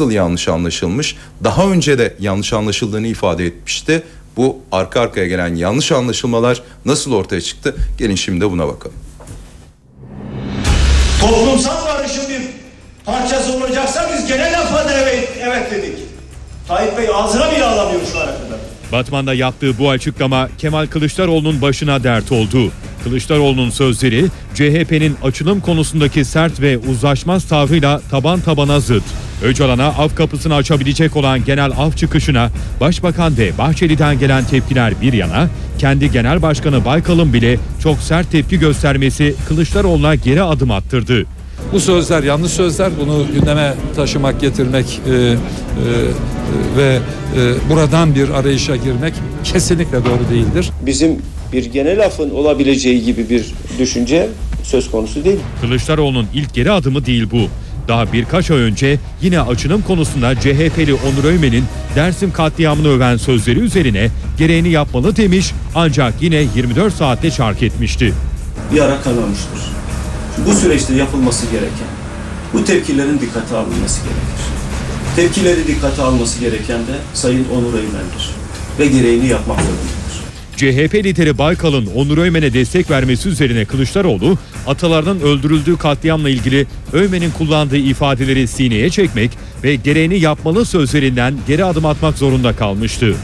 nasıl yanlış anlaşılmış? Daha önce de yanlış anlaşıldığını ifade etmişti. Bu arka arkaya gelen yanlış anlaşılmalar nasıl ortaya çıktı? Gelin şimdi de buna bakalım. Toplumsal barışın bir parçası olacaksa biz gene lafa da evet, evet dedik. Tayyip Bey ağzına bile alamıyor şu ana kadar. Batman'da yaptığı bu açıklama Kemal Kılıçdaroğlu'nun başına dert oldu. Kılıçdaroğlu'nun sözleri CHP'nin açılım konusundaki sert ve uzlaşmaz tavrıyla taban tabana zıt. Öcalan'a af kapısını açabilecek olan genel af çıkışına Başbakan ve Bahçeli'den gelen tepkiler bir yana, kendi genel başkanı Baykal'ın bile çok sert tepki göstermesi Kılıçdaroğlu'na geri adım attırdı. Bu sözler yanlış sözler. Bunu gündeme taşımak, getirmek e, e, e, ve e, buradan bir arayışa girmek kesinlikle doğru değildir. Bizim bir genel afın olabileceği gibi bir düşünce söz konusu değil. Kılıçdaroğlu'nun ilk geri adımı değil bu. Daha birkaç ay önce yine açılım konusunda CHP'li Onur Öymen'in Dersim katliamını öven sözleri üzerine gereğini yapmalı demiş ancak yine 24 saatte çark etmişti. bir ara kanamıştır. Bu süreçte yapılması gereken, bu tepkilerin dikkate alınması gerekir. Tepkileri dikkate alması gereken de Sayın Onur Eymen'dir ve gereğini yapmak zorundadır. CHP lideri Baykal'ın Onur Öymen'e destek vermesi üzerine Kılıçdaroğlu, atalarının öldürüldüğü katliamla ilgili Öymen'in kullandığı ifadeleri sineye çekmek ve gereğini yapmalı sözlerinden geri adım atmak zorunda kalmıştı.